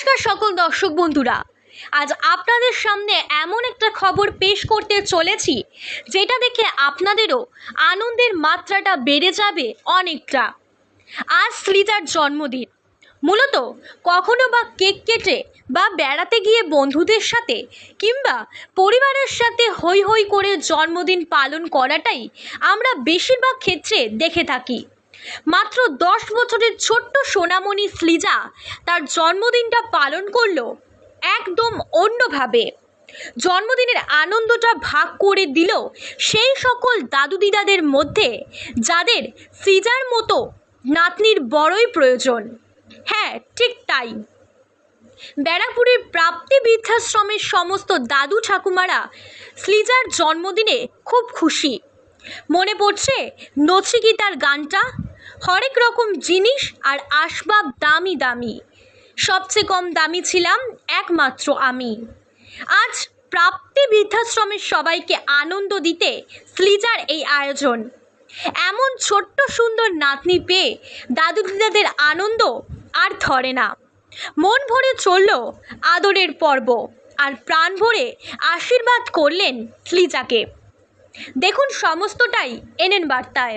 নমস্কার সকল দর্শক বন্ধুরা। আজ আপনাদের সামনে এমন একটা খবর পেশ করতে চলেছি, যেটা দেখে আপনাদেরও আনন্দের মাত্রাটা বেড়ে যাবে অনেকটা। আজ শ্রীজার জন্মদিন। মূলত কখনো বা কেক কেটে বা বেড়াতে গিয়ে বন্ধুদের সাথে কিংবা পরিবারের সাথে হৈ হৈ করে জন্মদিন পালন করাটাই আমরা বেশিরভাগ ক্ষেত্রে দেখে থাকি। মাত্র দশ বছরের ছোট্ট সোনামণি শ্লীজা তার জন্মদিনটা পালন করল একদম অন্যভাবে। জন্মদিনের আনন্দটা ভাগ করে দিল সেই সকল দাদু দিদাদের মধ্যে যাদের শ্রীজার মতো নাতনির বড়ই প্রয়োজন। হ্যাঁ ঠিক তাই। ব্যারাকপুরের প্রাপ্তি বৃদ্ধাশ্রমের সমস্ত দাদু ঠাকুমারা শ্লীজার জন্মদিনে খুব খুশি। মনে পড়ছে নচিকিতার গানটা? হরেক রকম জিনিস আর আসবাব দামি দামি। সবচেয়ে কম দামি ছিলাম একমাত্র আমি। আজ প্রাপ্তি বৃদ্ধাশ্রমের সবাইকে আনন্দ দিতে শ্লীজার এই আয়োজন। এমন ছোট্ট সুন্দর নাতনি পেয়ে দাদু দিদাদের আনন্দ আর ধরে না। মন ভরে চলল আদরের পর্ব আর প্রাণ ভরে আশীর্বাদ করলেন শ্লীজাকে দেখুন সমস্তটাই এনেন বার্তায়।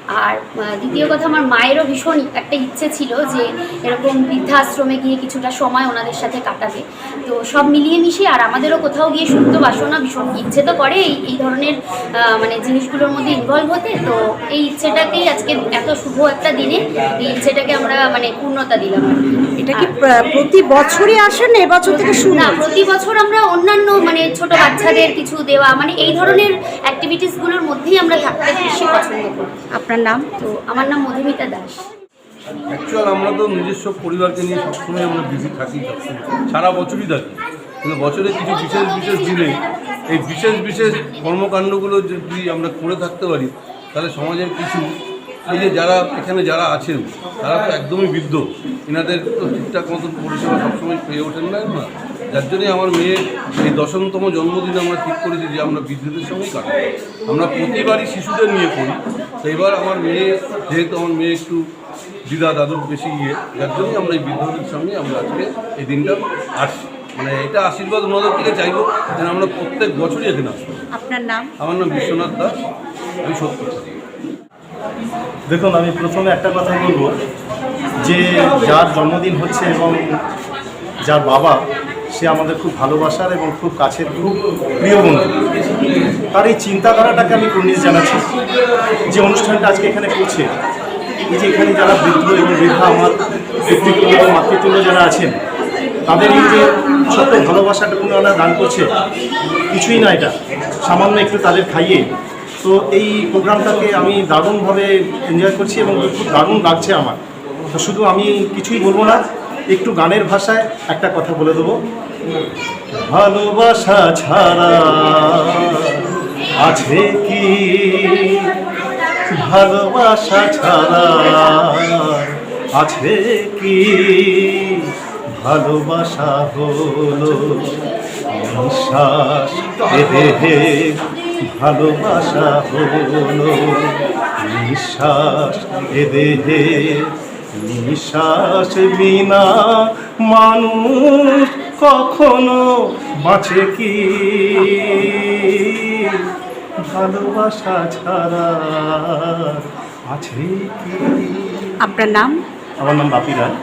আর দ্বিতীয় কথা আমার মায়েরও ভীষণ একটা ইচ্ছে ছিল যে এরকম বৃদ্ধাশ্রমে গিয়ে কিছুটা সময় ওনাদের সাথে কাটাবে। তো সব মিলিয়ে মিশিয়ে আর আমাদেরও কোথাও গিয়ে শুদ্ধ বাসনা ভীষণ ইচ্ছে তো করে এই এই ধরনের মানে জিনিসগুলোর মধ্যে ইনভলভ হতে। তো এই ইচ্ছেটাকেই আজকে এত শুভ একটা দিনে এই ইচ্ছেটাকে আমরা মানে পূর্ণতা দিলাম। এটা কি প্রতি বছরই আসে না? এবছর থেকে শুরু না প্রতি বছর আমরা অন্যান্য মানে ছোট বাচ্চাদের কিছু দেওয়া মানে এই ধরনের অ্যাক্টিভিটিসগুলোর মধ্যেই আমরা থাকতে বেশি পছন্দ করি। আপনার নাম? তো আমার নাম মধুমিতা দাস। অ্যাকচুয়াল আমরা তো নিজস্ব পরিবারকে নিয়ে সবসময় আমরা বিজি থাকি সারা বছরই থাকি। কিন্তু বছরে কিছু বিশেষ বিশেষ দিনে এই বিশেষ বিশেষ কর্মকাণ্ডগুলো যদি আমরা করে থাকতে পারি, তাহলে সমাজের কিছু, এই যে যারা, এখানে যারা আছেন, তারা তো একদমই বৃদ্ধ। এনাদের তো ঠিকঠাক মতন পরিষেবা সবসময় পেয়ে ওঠেন না? যার জন্যই আমার মেয়ের এই দশমতম জন্মদিন আমরা ঠিক করেছি যে আমরা বিদ্যুতের সঙ্গেই কাটাবো। আমরা প্রতিবারই শিশুদের নিয়ে করি তো এবার আমার মেয়ে যেহেতু আমার মেয়ে একটু দিদা দাদুর বেশি ইয়ে যার জন্যই আমরা এই বিদ্যুতের সঙ্গে আমরা আজকে এই দিনটা আসছি। মানে এটা আশীর্বাদ ওনাদের থেকে চাইব যেন আমরা প্রত্যেক বছরই এখানে আসব আপনার নাম? আমার নাম বিশ্বনাথ দাস। আমি সত্য। দেখুন আমি প্রথমে একটা কথা বলব যে যার জন্মদিন হচ্ছে এবং যার বাবা সে আমাদের খুব ভালোবাসার এবং খুব কাছের, খুব প্রিয় বন্ধু। তার এই চিন্তাধারাটাকে আমি কুর্নিশ জানাচ্ছি। যে অনুষ্ঠানটা আজকে এখানে করছে, এই যে এখানে যারা বৃদ্ধ এবং বৃদ্ধা আমার ব্যক্তিত্ব এবং মাতৃতুল্য যারা আছেন, তাদের এই যে ছোট্ট ভালোবাসাটুকু ওনারা দান করছে, কিছুই না এটা। সামান্য একটু তাদের খাইয়ে। তো এই প্রোগ্রামটাকে আমি দারুণভাবে এনজয় করছি এবং খুব দারুণ লাগছে আমার। তো শুধু আমি কিছুই বলব না একটু গানের ভাষায় একটা কথা বলে দেবো। ভালোবাসা ছাড়া আছে কি? ভালোবাসা ছাড়া আছে কি? ভালোবাসা হলো নিঃশ্বাস দেহে ভালোবাসা হলো নিঃশ্বাস এ দেহে নিঃশ্বাস বিনা মানুষ কখনো বাঁচে কি? ভালোবাসা ছাড়া আছে কি? আপনার নাম? আমার নাম বাপি রায়